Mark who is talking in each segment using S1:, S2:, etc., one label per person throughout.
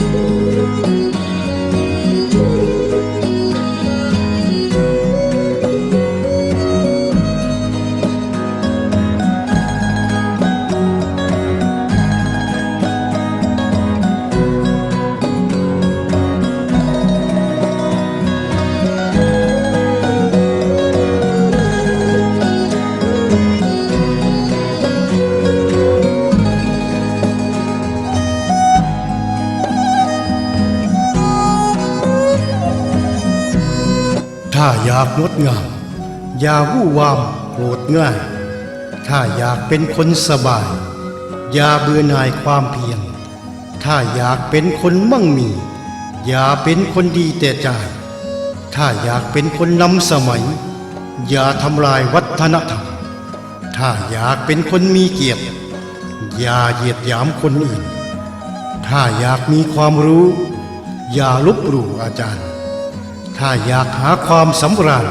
S1: ถ้ งดงาม อย่าวู่วามโกรธง่าย ถ้าอยากเป็นคนสบาย อย่าเบื่อหน่ายความเพียรถ้าอยากเป็นคนมั่งมี อย่าเป็นคนดีแต่ใจถ้าอยากเป็นคนนำสมัย อย่าทำลายวัฒนธรรม ถ้าอยากเป็นคนมีเกียรติ อย่าเหยียดหยามคนอื่น ถ้าอยากมีความรู้ อย่าลบหลู่อาจารย์ ถ้าอยากหาความสำราญ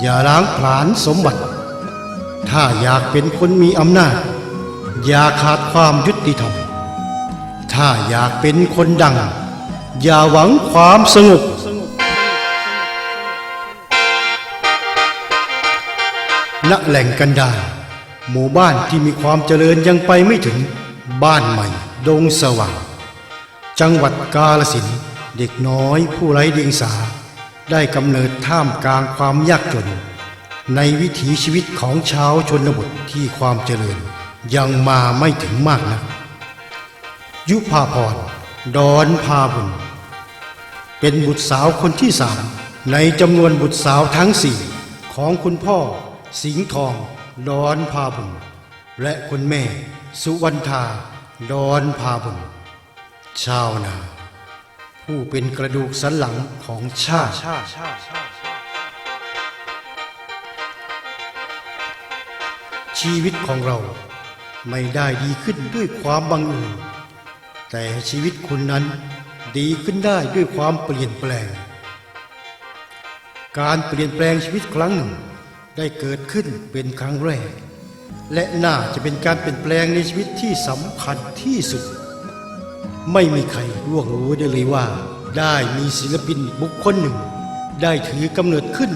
S1: อย่าล้างผลาญสมบัติ ถ้าอยากเป็นคนมีอำนาจ อย่าขาดความยุติธรรม ถ้าอยากเป็นคนดัง อย่าหวังความสงบณแหล่งกันดารหมู่บ้านที่มีความเจริญยังไปไม่ถึง บ้านใหม่ ดงสว่าง จังหวัดกาลสินเด็กน้อยผู้ไร้เดียงสา ได้กำเนิดท่ามกลางความยากจน ในวิถีชีวิตของชาวชนบทที่ความเจริญยังมาไม่ถึงมากนัก ยุพาพรดอนพาบุญ เป็นบุตรสาวคนที่สามในจำนวนบุตรสาวทั้งสี่ของคุณพ่อ สิงห์ทองดอนพาบุญ และคุณแม่ สุวรรณธาดอนพาบุญ ชาวนา ผู้เป็นกระดูกสันหลังของชาติชีวิตของเราไม่ได้ดีขึ้นด้วยความบังเอิญแต่ชีวิตคุณนั้นดีขึ้นได้ด้วยความเปลี่ยนแปลง การเปลี่ยนแปลงชีวิตครั้งหนึ่ง ได้เกิดขึ้นเป็นครั้งแรก และน่าจะเป็นการเปลี่ยนแปลงในชีวิตที่สำคัญที่สุด ไม่มีใครล่วงรู้ได้เลยว่า ได้มีศิลปินบุคคลหนึ่ง ได้ถือกำเนิดขึ้น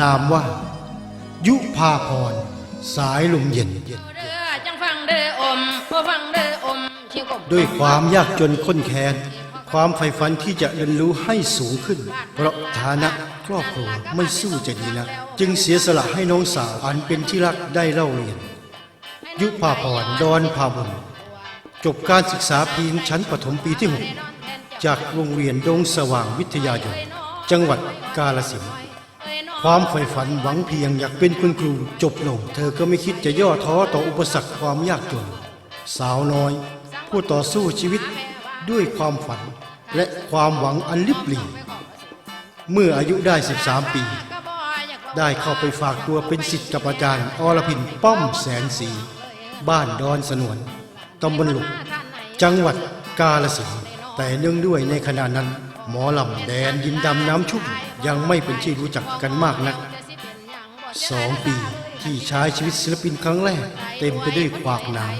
S1: นามว่า ยุพาพร สายลมเย็น
S2: เด้อจังฟังเด้ออมพอฟังเด้ออมชิวกบ
S1: ด้วยความยากจนข้นแค้น ความใฝ่ฝันที่จะเรียนรู้ให้สูงขึ้น เพราะฐานะครอบครัวไม่สู้จะดีนักจึงเสียสละให้น้องสาวอันเป็นที่รักได้เล่าเรียน ยุพาพรดอนพาบุญ จบการศึกษาเพียงชั้นประถมปีที่ 6 จากโรงเรียนดงสว่างวิทยายนจังหวัดกาลสินความใฝ่ฝันหวังเพียงอยากเป็นคุณครูจบลง เธอก็ไม่คิดจะย่อท้อต่ออุปสรรคความยากจน สาวน้อย ผู้ต่อสู้ชีวิตด้วยความฝันและความหวังอันลิบหลี่เมื่ออายุได้ 13 ปี ได้เข้าไปฝากตัวเป็นศิษย์กับอาจารย์อรพินป้อมแสนสี บ้านดอนสนวน ตำบลหลุกจังหวัดกาลสินแต่เนื่องด้วยในขณะนั้น หมอลำแดนดินดำน้ำชุ่มยังไม่เป็นที่รู้จักกันมากนักสองปีที่ใช้ชีวิตศิลปินครั้งแรก เต็มไปด้วยขวากหนาม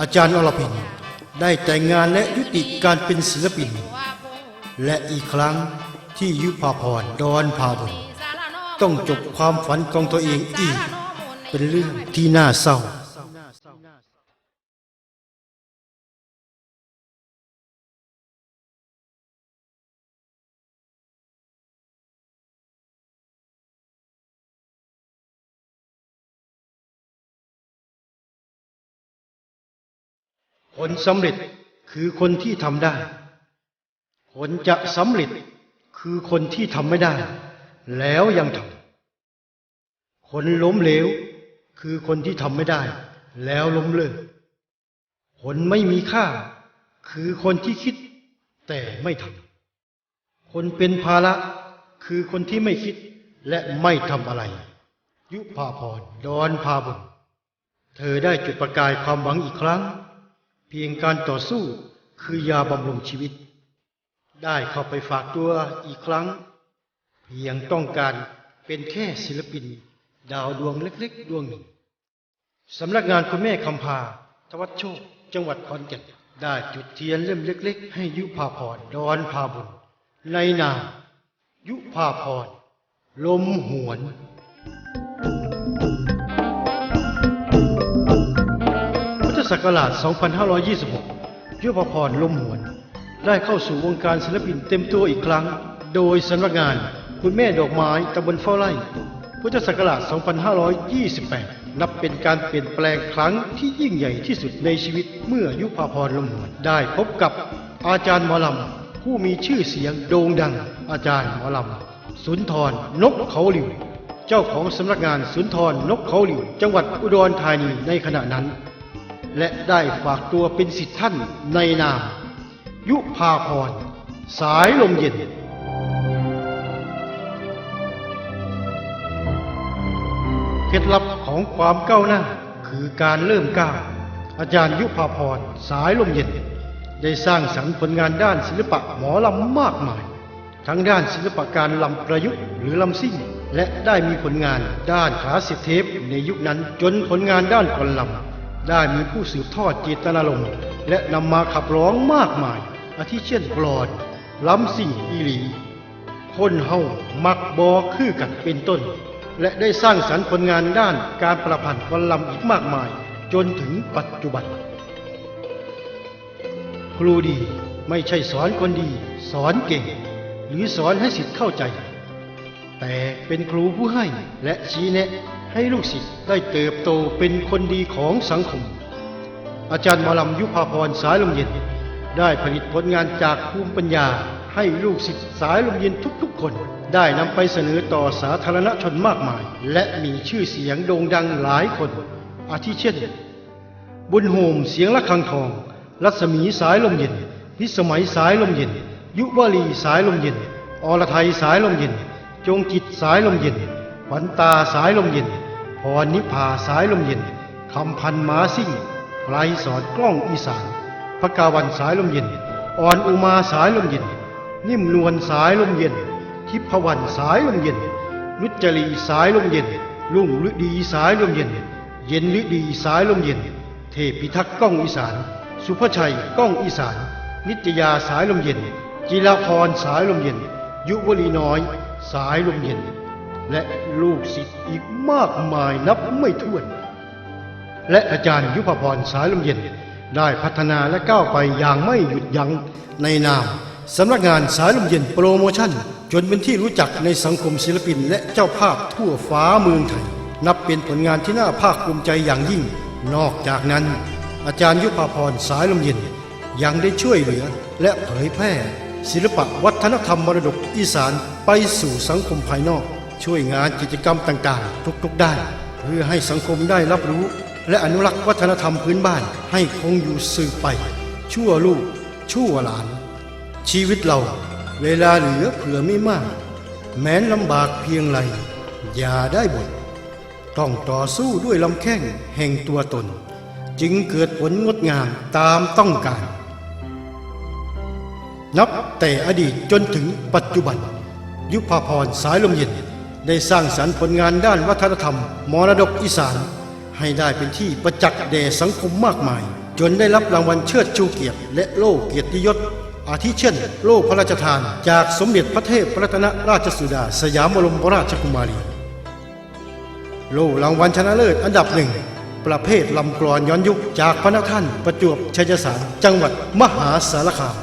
S1: อาจารย์อรพินได้แต่งงานและยุติการเป็นศิลปิน และอีกครั้งที่ยุพาพรดอนพาบุญต้องจบความฝันของตัวเองอีก เป็นเรื่องที่น่าเศร้า คนสำเร็จคือคนที่ทำได้คนจะสำเร็จคือคนที่ทำไม่ได้ แล้วยังทำคนล้มเหลว คือคนที่ทำไม่ได้ แล้วล้มเลิกคนไม่มีค่า คือคนที่คิด แต่ไม่ทำคนเป็นภาระคือคนที่ไม่คิดและไม่ทำอะไร ยุพาพรดอนพาบุญเธอได้จุดประกายความหวังอีกครั้ง เพียงการต่อสู้คือยาบำรุงชีวิต ได้เข้าไปฝากตัวอีกครั้ง เพียงต้องการเป็นแค่ศิลปิน ดาวดวงเล็กๆ ดวงหนึ่งสำนักงานคุณแม่คำพาทวัชโชค จังหวัดขอนแก่นได้จุดเทียนเล่มเล็ก ๆ ให้ยุพาพรดอนพาบุญในนามยุพาพรลมหวน ศักราช 2526 ยุพพรลมหวน ได้เข้าสู่วงการศิลปินเต็มตัวอีกครั้ง โดยสำนักงานคุณแม่ดอกไม้ตำบลเฝ้าไร่ พุทธศักราช 2528 นับเป็นการเปลี่ยนแปลงครั้งที่ยิ่งใหญ่ที่สุดในชีวิตเมื่อยุพพรลมหวน ได้พบกับอาจารย์หมอลำผู้มีชื่อเสียงโด่งดัง อาจารย์หมอลำสุนทรนกเขาหลิว เจ้าของสำนักงานสุนทรนกเขาหลิว จังหวัดอุดรธานีในขณะนั้น และได้ฝากตัวเป็นสิทธิท่านในนาม ยุพาพร สายลมเย็น เคล็ดลับของความก้าวหน้าคือการเริ่มก้าวอาจารย์ยุพาพร สายลมเย็น ได้สร้างสรรค์ผลงานด้านศิลปะหมอลำมากมาย ทั้งด้านศิลปะการลำประยุกต์หรือลำซิ่ง และได้มีผลงานด้านขาสียบเทปในยุคนั้นจนผลงานด้านกลลำ ได้มีผู้สืบทอดเจตนารมณ์และนำมาขับร้องมากมาย อาทิเช่นกรอนลำซิ่งอีหลี คนเฮามักบอคือกันเป็นต้น และได้สร้างสรรค์ผลงานด้านการประพันธ์กลลำอีกมากมาย จนถึงปัจจุบัน ครูดีไม่ใช่สอนคนดี สอนเก่ง หรือสอนให้สิทธิ์เข้าใจ แต่เป็นครูผู้ให้และชี้แนะ ให้ลูกศิษย์ได้เติบโตเป็นคนดีของสังคม อาจารย์มอลำยุพาพรสายลมเย็น ได้ผลิตผลงานจากภูมิปัญญา ให้ลูกศิษย์สายลมเย็นทุกๆคน ได้นำไปเสนอต่อสาธารณชนมากมาย และมีชื่อเสียงโด่งดังหลายคน อาทิเช่น บุญโฮมเสียงละคังทอง รัศมีสายลมเย็น พิสมัยสายลมเย็น ยุวลีสายลมเย็น อรไทยสายลมเย็น จงจิตสายลมเย็นขวัญตาสายลมเย็น รนิพาสายลมเย็นคำพันม้าซิ่งไพรสอนกล้องอีสานพระกาวันสายลมเย็น อ่อนอุมาสายลมเย็น นิ่มนวลสายลมเย็น ทิพวันสายลมเย็น นุจรีสายลมเย็น ลุ่งฤดีสายลมเย็น เย็นฤดีสายลมเย็น เทพิทักษ์ก้องอีสาน สุภชัยกล้องอีสาน นิตยาสายลมเย็น จิราพรสายลมเย็น ยุวลีน้อย สายลมเย็น และลูกศิษย์อีกมากมายนับไม่ถ้วน และอาจารย์ยุพพรสายลมเย็นได้พัฒนาและก้าวไปอย่างไม่หยุดยัง้งในนามสำนักงานสายลมเย็นโปรโมชั่น จนเป็นที่รู้จักในสังคมศิลปิน และเจ้าภาพทั่วฟ้าเมืองไทย นับเป็นผลงานที่น่าภาคภูมิใจอย่างยิ่ง นอกจากนั้น อาจารย์ยุพพรสายลมเย็นยังได้ช่วยเหลือและเผยแพร่ ศิลปะวัฒนธรรมมรดกอีสานไปสู่สังคมภายนอก ช่วยงานกิจกรรมต่างๆ ทุกๆด้านเพื่อให้สังคมได้รับรู้ และอนุรักษ์วัฒนธรรมพื้นบ้านให้คงอยู่สืบไป ชั่วลูก ชั่วหลาน ชีวิตเรา เวลาเหลือเผื่อไม่มาก แม้นลำบากเพียงไร อย่าได้บ่นต้องต่อสู้ด้วยลำแข้งแห่งตัวตน จึงเกิดผลงดงามตามต้องการ นับแต่อดีตจนถึงปัจจุบัน ยุพพรสายลมเย็น ได้สร้างสรรค์ผลงานด้านวัฒนธรรม มรดกอีสาน ให้ได้เป็นที่ประจักษ์แด่สังคมมากมาย จนได้รับรางวัลเชิดชูเกียรติ และโล่เกียรติยศ อาทิเช่น โล่พระราชทาน จากสมเด็จพระเทพรัตนราชสุดา สยามบรมราชกุมารี โล่รางวัลชนะเลิศอันดับหนึ่งประเภทลำกรอนย้อนยุคจากพระนท่านประจวบชัยสารจังหวัดมหาสารคาม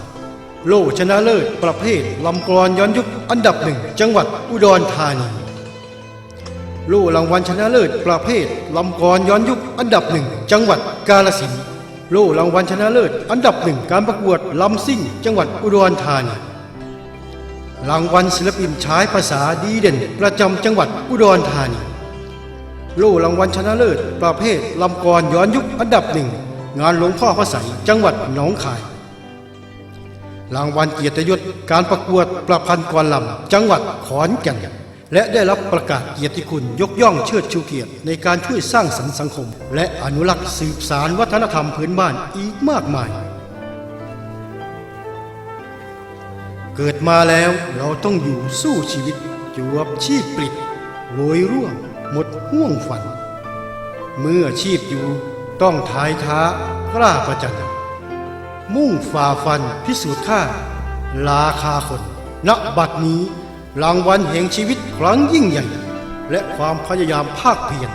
S1: โล่ชนะเลิศประเภทลำกรอนย้อนยุคอันดับหนึ่งจังหวัดอุดรธานี ล่รางวัลชนะเลิศประเภทลำกรอนย้อนยุคอันดับหนึ่งจังหวัดกาฬสินธุ์โล่รางวัลชนะเลิศอันดับหนึ่งการประกวดลำซิ่ง จังหวัดอุดรธานีรางวัลศิลปินชายภาษาดีเด่น ประจำจังหวัดอุดรธานีโล่รางวัลชนะเลิศประเภทลำกรย้อนยุคอันดับหนึ่งงานหลวงพ่อพระใสยจังหวัดหนองคาย รางวัลเกียรติยศการประกวดประพันธ์กรลำจังหวัดขอนแก่น และได้รับประกาศเกียรติคุณยกย่องเชิดชูเกียรติในการช่วยสร้างสรรค์สังคม และอนุรักษ์สืบสารวัฒนธรรมพื้นบ้านอีกมากมาย เกิดมาแล้วเราต้องอยู่สู้ชีวิตจวบชีพปลิดโรยร่วง หมดห่วงฝัน เมื่อชีพอยู่ต้องทายท้ากล้าประจันมุ่งฝ่าฟันพิสูจน์ค่าราคาคนณบัดนี้ รางวัลแห่งชีวิตครั้งยิ่งใหญ่ และความพยายามภาคเพียร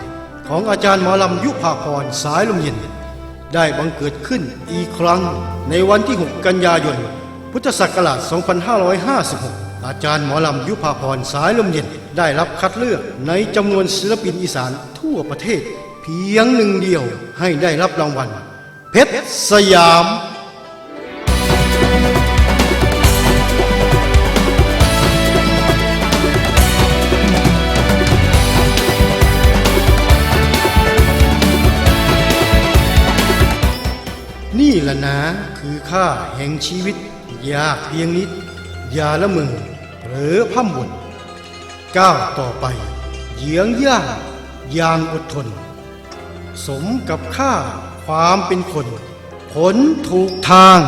S1: ของอาจารย์หมอลำยุภาพรสายลมเย็น ได้บังเกิดขึ้นอีกครั้งในวันที่ 6 กันยายน พุทธศักราช 2556 อาจารย์หมอลำยุภาพรสายลมเย็นได้รับคัดเลือกในจำนวนศิลปินอีสานทั่วประเทศ เพียงหนึ่งเดียวให้ได้รับรางวัลเพชรสยาม ละนาคือค่าแห่งชีวิตยากเพียงนิด อย่าละเมึงหรือพั่มบุญก้าวต่อไปเยื้องย่างอย่างอดทน สมกับค่าความเป็นคนผลถูกทาง